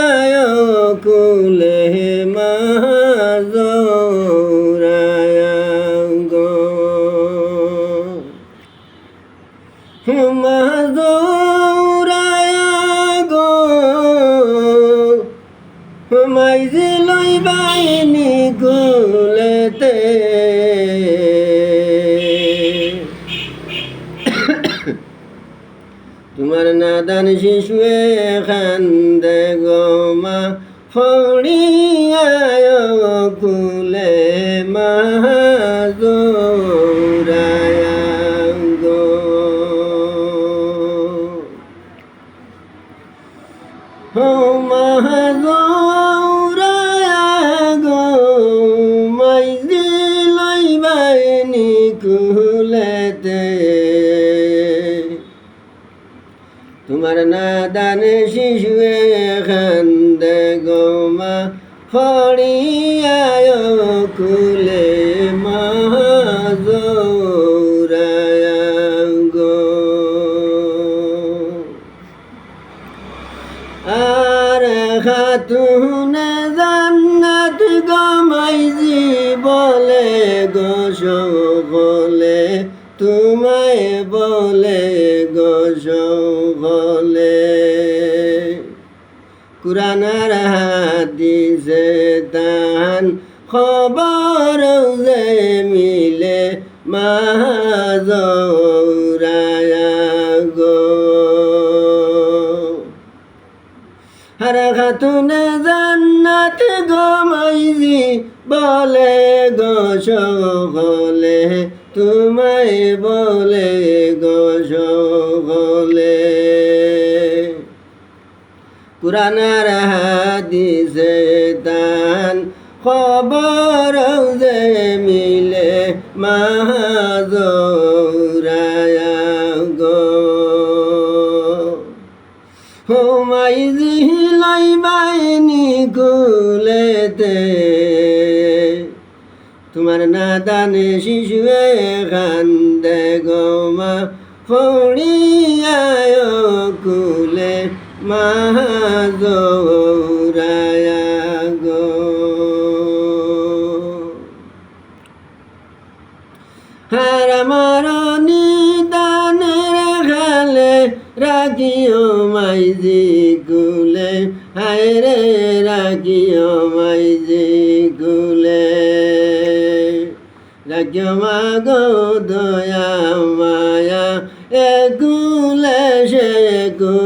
আয় কুলে মাজৌরায়া গো মাইজি লই বাইনি গুলেতে তোমার নাদান শিশুয়ে খান্দে গমা ফড়িয়ায় কুলে বাইনি কুলেতে। তোমার নাদানে শিশুয়ে খান্দে গোমা ফড়িয়ায় কুলে আর খাতুনে বলে গো বলে। কুরানার হাদিসে তান খবর যে মিলে মাজরায়া গো। হর খাতুনে জান্নাত গমাইজি বলে গো বলে। তোমায় বলে বলে। কুরানার হাদিসে তান খবর যে মিলে মাহাজরায়া গো। হোমাই জিলাই বাইনি কুলেতে তোমার নাদানে শিশুয়ে কান্দে গমা ফড়িয়ায় কুলে মাহাজরায়া গো। হার মারনি দানের খালে রাখিও মাইজি কুলে, হায় রে রাখিও মাইজি মাগো দয়া মায়া এগুলে সে মাহাজ